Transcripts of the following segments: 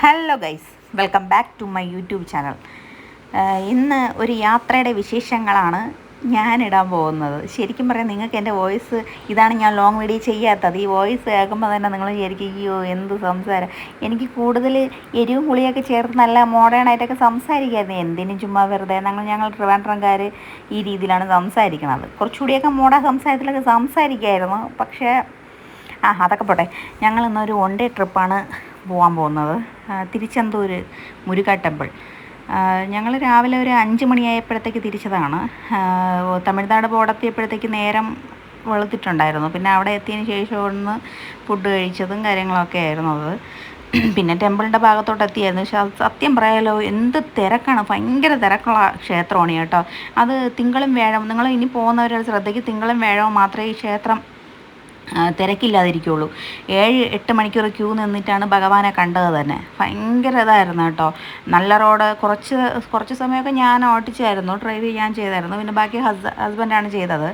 Hello guys welcome back to my YouTube channel ഇന്ന് ഒരു യാത്രയുടെ വിശേഷങ്ങളാണ് ഞാൻ ഇടാൻ പോകുന്നത്. ശരിക്കും പറയാം നിങ്ങൾക്ക് എന്റെ വോയിസ് ഇതാണ് ഞാൻ ലോങ് വീഡിയോ ചെയ്യാത്തത്. ഈ വോയിസ് കേൾക്കുമ്പോൾ തന്നെ നിങ്ങൾ ശരിക്കും അയ്യോ എന്ത് സംസാരം? എനിക്ക് കൂടുതൽ എരിവും പുളിയൊക്കെ ചേർത്ത് നല്ല മോഡേൺ ആയിട്ടൊക്കെ സംസാരിക്കായിരുന്നു. എന്തിനും ചുമ്മാ വെറുതെ ഞങ്ങൾ ഞങ്ങൾ ട്രിവാൻഡ്രംകാർ ഈ രീതിയിലാണ് സംസാരിക്കുന്നത്. കുറച്ചുകൂടിയൊക്കെ മോഡേൺ സംസാരത്തിലൊക്കെ സംസാരിക്കായിരുന്നു. പക്ഷേ ആ അതൊക്കെ പോട്ടെ. ഞങ്ങൾ ഇന്നൊരു വൺ ഡേ ട്രിപ്പാണ് പോകാൻ പോകുന്നത്. തിരുച്ചെന്തൂർ മുരുക ടെമ്പിൾ. ഞങ്ങൾ രാവിലെ ഒരു അഞ്ച് മണിയായപ്പോഴത്തേക്ക് തിരിച്ചതാണ്. തമിഴ്നാട് ബോർഡെത്തിയപ്പോഴത്തേക്ക് നേരം വെളുത്തിട്ടുണ്ടായിരുന്നു. പിന്നെ അവിടെ എത്തിയതിന് ശേഷം ഒന്ന് ഫുഡ് കഴിച്ചതും കാര്യങ്ങളൊക്കെ ആയിരുന്നു അത്. പിന്നെ ടെമ്പിളിന്റെ ഭാഗത്തോട്ട് എത്തിയായിരുന്നു. പക്ഷെ സത്യം പറയാലോ എന്ത് തിരക്കാണ്. ഭയങ്കര തിരക്കുള്ള ക്ഷേത്രമാണ് കേട്ടോ. അത് തിങ്കളും വേഴവും നിങ്ങൾ ഇനി പോകുന്നവരുടെ ശ്രദ്ധയ്ക്ക് തിങ്കളും വേഴവും മാത്രമേ ഈ ക്ഷേത്രം തിരക്കില്ലാതിരിക്കുള്ളൂ. ഏഴ് എട്ട് മണിക്കൂർ ക്യൂ നിന്നിട്ടാണ് ഭഗവാനെ കണ്ടത് തന്നെ. ഭയങ്കര ഇതായിരുന്നു കേട്ടോ. നല്ല റോഡ് കുറച്ച് കുറച്ച് സമയമൊക്കെ ഞാൻ ഓട്ടിച്ചായിരുന്നു ഡ്രൈവ് ചെയ്യാൻ ചെയ്തായിരുന്നു. പിന്നെ ബാക്കി ഹസ് ഹസ്ബൻഡാണ് ചെയ്തത്.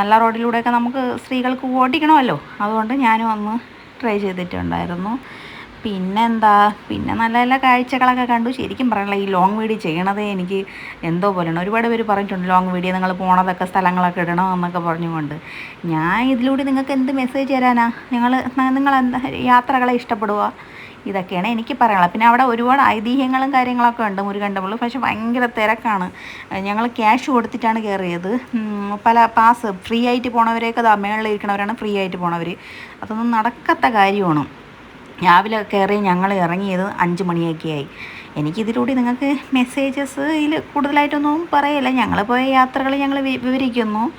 നല്ല റോഡിലൂടെയൊക്കെ നമുക്ക് സ്ത്രീകൾക്ക് ഓടിക്കണമല്ലോ. അതുകൊണ്ട് ഞാനും അന്ന് ട്രൈ ചെയ്തിട്ടുണ്ടായിരുന്നു. പിന്നെന്താ? പിന്നെ നല്ല നല്ല കാഴ്ചകളൊക്കെ കണ്ടു. ശരിക്കും പറയാനുള്ള ഈ ലോങ് വീഡിയോ ചെയ്യണതേ എനിക്ക് എന്തോ പോലെയാണ്. ഒരുപാട് പേര് പറഞ്ഞിട്ടുണ്ട് ലോങ് വീഡിയോ നിങ്ങൾ പോണതൊക്കെ സ്ഥലങ്ങളൊക്കെ ഇടണം എന്നൊക്കെ പറഞ്ഞുകൊണ്ട്. ഞാൻ ഇതിലൂടെ നിങ്ങൾക്ക് എന്ത് മെസ്സേജ് തരാനാ? നിങ്ങൾ നിങ്ങൾ എന്താ യാത്രകളെ ഇഷ്ടപ്പെടുക? ഇതൊക്കെയാണ് എനിക്ക് പറയാനുള്ളത്. പിന്നെ അവിടെ ഒരുപാട് ഐതിഹ്യങ്ങളും കാര്യങ്ങളൊക്കെ ഉണ്ട് മുരുകൻ ടെമ്പിൾ പക്ഷേ ഭയങ്കര തിരക്കാണ്. ഞങ്ങൾ ക്യാഷ് കൊടുത്തിട്ടാണ് കയറിയത്. പല പാസ് ഫ്രീ ആയിട്ട് പോണവരെയൊക്കെ മേളിൽ ഇരിക്കണവരാണ് ഫ്രീ ആയിട്ട് പോണവർ അതൊന്നും നടക്കാത്ത കാര്യമാണ്. രാവിലെ കയറി ഞങ്ങൾ ഇറങ്ങിയത് അഞ്ച് മണിയൊക്കെ ആയി. എനിക്കിതിലൂടെ നിങ്ങൾക്ക് മെസ്സേജസിൽ കൂടുതലായിട്ടൊന്നും പറയില്ല. ഞങ്ങൾ പോയ യാത്രകൾ ഞങ്ങൾ വിവരിക്കുന്നു.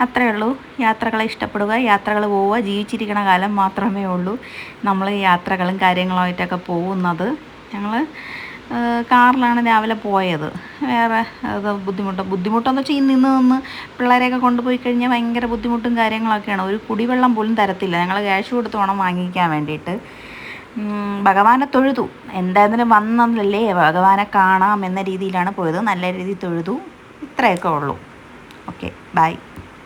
അത്രയേ ഉള്ളൂ. യാത്രകളെ ഇഷ്ടപ്പെടുക യാത്രകൾ പോവുക ജീവിച്ചിരിക്കണ കാലം മാത്രമേ ഉള്ളൂ. നമ്മൾ യാത്രകളും കാര്യങ്ങളുമായിട്ടൊക്കെ പോകുന്നത്. ഞങ്ങൾ കാറിലാണ് രാവിലെ പോയത്. വേറെ അത് ബുദ്ധിമുട്ട് ബുദ്ധിമുട്ടെന്ന് വെച്ചാൽ ഈ നിന്ന് നിന്ന് പിള്ളേരെയൊക്കെ കൊണ്ടുപോയി കഴിഞ്ഞാൽ ഭയങ്കര ബുദ്ധിമുട്ടും കാര്യങ്ങളൊക്കെയാണ്. ഒരു കുടിവെള്ളം പോലും തരത്തില്ല. ഞങ്ങൾ ക്യാഷ് കൊടുത്ത് വേണം വാങ്ങിക്കാൻ വേണ്ടിയിട്ട്. ഭഗവാനെ തൊഴുതു. എന്തായാലും വന്നതല്ലേ ഭഗവാനെ കാണാം എന്ന രീതിയിലാണ് പോയത്. നല്ല രീതിയിൽ തൊഴുതു. ഇത്രയൊക്കെ ഉള്ളൂ. Okay bye